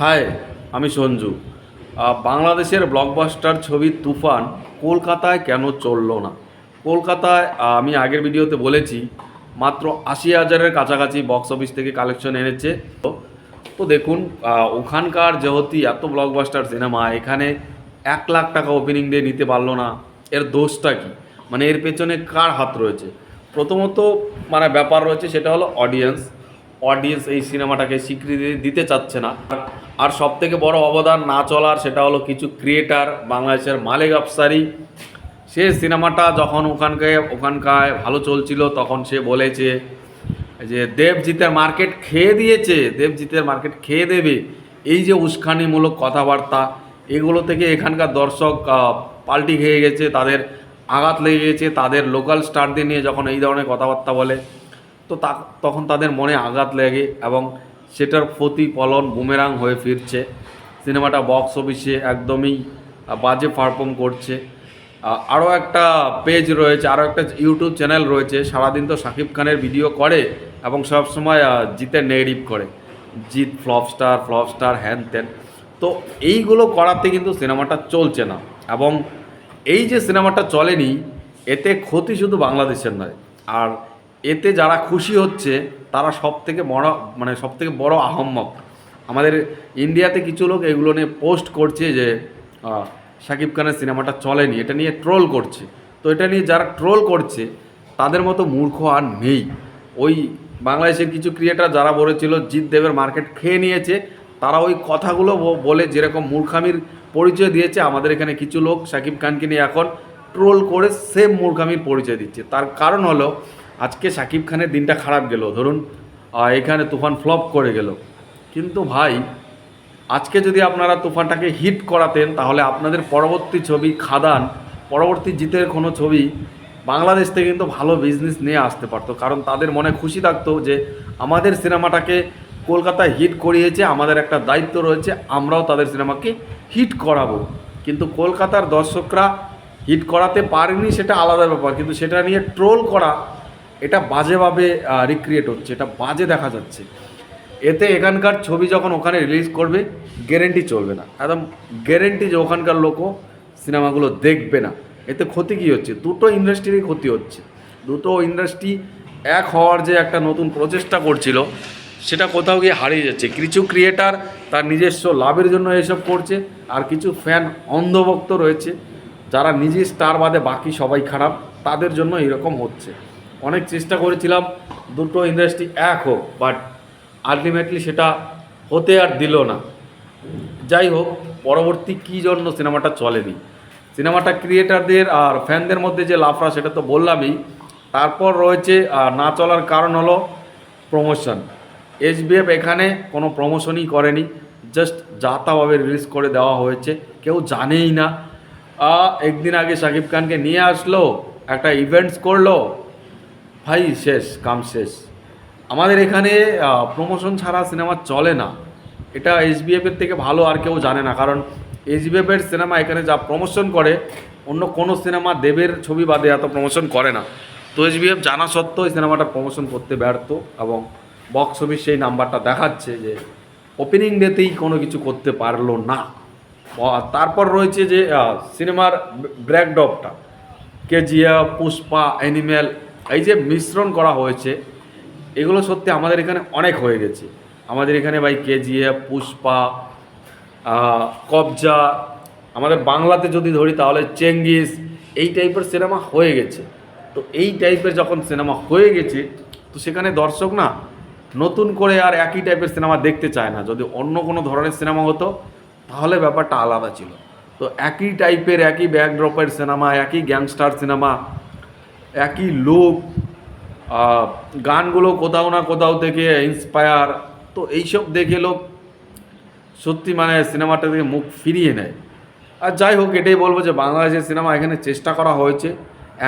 High, আমি সঞ্জু। বাংলাদেশের blockbuster ছবি তুফান কলকাতায় কেন চলল না? কলকাতায় আমি আগের ভিডিওতে বলেছি, মাত্র আশি হাজারের কাছাকাছি বক্স অফিস থেকে কালেকশন এনেছে। তো দেখুন ওখানকার যেহেতু এত ব্লকবাস্টার সিনেমা এখানে এক লাখ টাকা ওপেনিং ডে নিতে পারল না। এর দোষটা কি? মানে এর পেছনে কার হাত রয়েছে? প্রথমত মানে ব্যাপার রয়েছে সেটা হলো অডিয়েন্স অডিয়েন্স এই সিনেমাটাকে স্বীকৃতি দিতে চাচ্ছে না। আর সব থেকে বড় অবদান না চলার সেটা হলো কিছু ক্রিয়েটার বাংলাদেশের মালিক আফসারি। সে সিনেমাটা যখন ওখানকে, ওখানকায় ভালো চলছিল, তখন সে বলেছে যে, দেবজিতের মার্কেট খেয়ে দিয়েছে, দেবজিতের মার্কেট খেয়ে দেবে। এই যে উস্কানিমূলক কথাবার্তা, এগুলো থেকে এখানকার দর্শক পাল্টি খেয়ে গেছে, তাদের আঘাত লেগে গেছে, তাদের লোকাল স্টারদের নিয়ে যখন এই ধরনের কথাবার্তা বলে, তো তা, তখন তাদের মনে আঘাত লেগে এবং সেটার প্রতিফলন বুমেরাং হয়ে ফিরছে। সিনেমাটা বক্স অফিসে একদমই বাজে পারফর্ম করছে। আরও একটা পেজ রয়েছে, আরও একটা ইউটিউব চ্যানেল রয়েছে, সারাদিন তো শাকিব খানের ভিডিও করে এবং সবসময় জিতের নেগেটিভ করে। জিত ফ্লপ স্টার ফ্লপ স্টার হ্যান ত্যান। তো এইগুলো করাতে কিন্তু সিনেমাটা চলছে না এবং এই যে সিনেমাটা চলেনি, এতে ক্ষতি শুধু বাংলাদেশের নয়, আর এতে যারা খুশি হচ্ছে, তারা সব থেকে বড় মানে সব থেকে বড় আহম্মক। আমাদের ইন্ডিয়াতে কিছু লোক এগুলো নিয়ে পোস্ট করছে যে শাকিব খানের সিনেমাটা চলেনি, এটা নিয়ে ট্রোল করছে। তো এটা নিয়ে যারা ট্রোল করছে, তাদের মতো মূর্খ আর নেই। ওই বাংলাদেশের কিছু ক্রিয়েটার যারা বলেছিল জিৎ দেবের মার্কেট খেয়ে নিয়েছে, তারা ওই কথাগুলো বলে যেরকম মূর্খামির পরিচয় দিয়েছে, আমাদের এখানে কিছু লোক শাকিব খানকে নিয়ে এখন ট্রোল করে সেম মূর্খামির পরিচয় দিচ্ছে। তার কারণ হলো আজকে শাকিব খানের দিনটা খারাপ গেল, ধরুন এখানে তুফান ফ্লপ করে গেল। কিন্তু ভাই, আজকে যদি আপনারা তুফানটাকে হিট করাতেন, তাহলে আপনাদের পরবর্তী ছবি খাদান, পরবর্তী জিতের কোনো ছবি বাংলাদেশ থেকে কিন্তু ভালো বিজনেস নিয়ে আসতে পারতো। কারণ তাদের মনে খুশি থাকতো যে, আমাদের সিনেমাটাকে কলকাতায় হিট করিয়েছে, আমাদের একটা দায়িত্ব রয়েছে, আমরাও তাদের সিনেমাকে হিট করাবো। কিন্তু কলকাতার দর্শকরা হিট করাতে পারেনি, সেটা আলাদা ব্যাপার। কিন্তু সেটা নিয়ে ট্রোল করা এটা বাজেভাবে রিক্রিয়েট হচ্ছে, এটা বাজে দেখা যাচ্ছে। এতে এখানকার ছবি যখন ওখানে রিলিজ করবে গ্যারেন্টি চলবে না। একদম গ্যারেন্টি যে ওখানকার লোকও সিনেমাগুলো দেখবে না। এতে ক্ষতি কী হচ্ছে? দুটো ইন্ডাস্ট্রিরই ক্ষতি হচ্ছে। দুটো ইন্ডাস্ট্রি এক হওয়ার যে একটা নতুন প্রচেষ্টা করছিল, সেটা কোথাও গিয়ে হারিয়ে যাচ্ছে। কিছু ক্রিয়েটার তার নিজস্ব লাভের জন্য এসব করছে, আর কিছু ফ্যান অন্ধভক্ত রয়েছে, যারা নিজে স্টার বাদে বাকি সবাই খারাপ, তাদের জন্য এরকম হচ্ছে। অনেক চেষ্টা করেছিলাম, দুটো ইন্ডাস্ট্রি এক হোক বাট আলটিমেটলি সেটা হতে আর দিল না। যাই হোক, পরবর্তী কী জন্য সিনেমাটা চলেনি? সিনেমাটা ক্রিয়েটারদের আর ফ্যানদের মধ্যে যে লাফড়া, সেটা তো বললামই। তারপর রয়েছে না চলার কারণ হলো প্রমোশন এইচবিএফ এখানে কোনো প্রমোশনই করেনি জাস্ট যাতাভাবে রিলিজ করে দেওয়া হয়েছে। কেউ জানেই না। একদিন আগে শাকিব খানকে নিয়ে আসলো, একটা ইভেন্টস করল ভাই, শেষ, কাম শেষ। আমাদের এখানে প্রমোশন ছাড়া সিনেমা চলে না। এটা এইচবিএফের থেকে ভালো আর কেউ জানে না। কারণ এইচবিএফের সিনেমা এখানে যা প্রমোশন করে, অন্য কোনো সিনেমা দেবের ছবি বাদে এত প্রমোশন করে না। তো এইচবিএফ জানা সত্ত্বেও এই সিনেমাটা প্রমোশন করতে ব্যর্থ এবং বক্স অফিস সেই নাম্বারটা দেখাচ্ছে যে ওপেনিং ডেতেই কোনো কিছু করতে পারল না। তারপর রয়েছে যে সিনেমার ব্র্যাকডপটা কেজিএফ, পুষ্পা অ্যানিম্যাল এই যে মিশ্রণ করা হয়েছে, এগুলো সত্যি আমাদের এখানে অনেক হয়ে গেছে। আমাদের এখানে ভাই কেজিএফ, পুষ্পা কবজা, আমাদের বাংলাতে যদি ধরি তাহলে চেঙ্গিস, এই টাইপের সিনেমা হয়ে গেছে। তো এই টাইপের যখন সিনেমা হয়ে গেছে, তো সেখানে দর্শক না নতুন করে আর একই টাইপের সিনেমা দেখতে চায় না। যদি অন্য কোনো ধরনের সিনেমা হতো, তাহলে ব্যাপারটা আলাদা ছিল। তো একই টাইপের একই ব্যাকড্রপের সিনেমা একই গ্যাংস্টার সিনেমা একই লোক গানগুলো কোথাও না কোথাও থেকে ইন্সপায়ার তো এইসব দেখে লোক সত্যি মানে সিনেমাটা থেকে মুখ ফিরিয়ে নেয়। আর যাই হোক, এটাই বলব যে বাংলাদেশের সিনেমা এখানে চেষ্টা করা হয়েছে।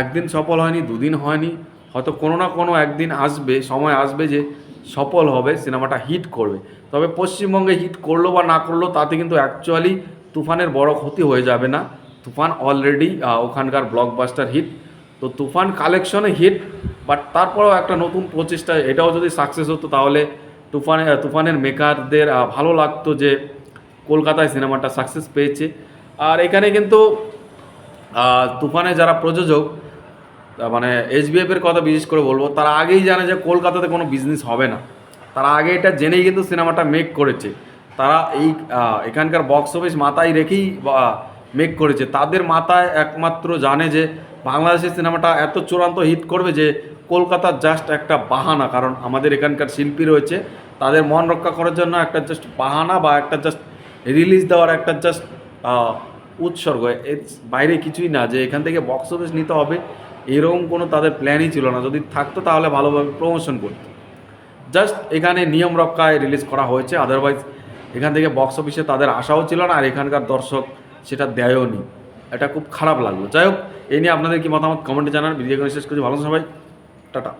একদিন সফল হয়নি, দুদিন হয়নি, হয়তো কোনো না কোনো একদিন আসবে, সময় আসবে যে সফল হবে, সিনেমাটা হিট করবে। তবে পশ্চিমবঙ্গে হিট করল বা না করল, তাতে কিন্তু অ্যাকচুয়ালি তুফানের বড় ক্ষতি হয়ে যাবে না। তুফান অলরেডি ওখানকার ব্লকবাস্টার হিট তো তুফান কালেকশনে হিট বাট তারপরেও একটা নতুন প্রচেষ্টা, এটাও যদি সাকসেস হতো তাহলে তুফানে, তুফানের মেকারদের ভালো লাগতো যে কলকাতায় সিনেমাটা সাকসেস পেয়েছে। আর এখানে কিন্তু তুফানে যারা প্রযোজক মানে এর কথা বিশেষ করে বলব, তারা আগেই জানে যে কলকাতাতে কোনো বিজনেস হবে না। তারা আগে এটা জেনেই কিন্তু সিনেমাটা মেক করেছে। তারা এই এখানকার বক্স অফিস মাথায় রেখেই মেক করেছে। তাদের মাথায় একমাত্র জানে যে বাংলাদেশের সিনেমাটা এত চূড়ান্ত হিট করবে যে কলকাতার জাস্ট একটা বাহানা, কারণ আমাদের এখানকার শিল্পী রয়েছে, তাদের মন রক্ষা করার জন্য একটা জাস্ট বাহানা বা একটা জাস্ট রিলিজ দেওয়ার একটা জাস্ট উৎসর্গ। এর বাইরে কিছুই না, যে এখান থেকে বক্স অফিস নিতে হবে, এরকম কোনো তাদের প্ল্যানই ছিল না। যদি থাকতো তাহলে ভালোভাবে প্রমোশন করত। জাস্ট এখানে নিয়ম রক্ষায় রিলিজ করা হয়েছে আদারওয়াইজ এখান থেকে বক্স অফিসে তাদের আশাও ছিল না, আর এখানকার দর্শক সেটা দেয়ও নি। এটা খুব খারাপ লাগল। যাই হোক এই নিয়ে আপনাদের কি মতামত? কমেন্টে জানান। ভিডিও শেষ করছি। ভালো সবাই। টাটা।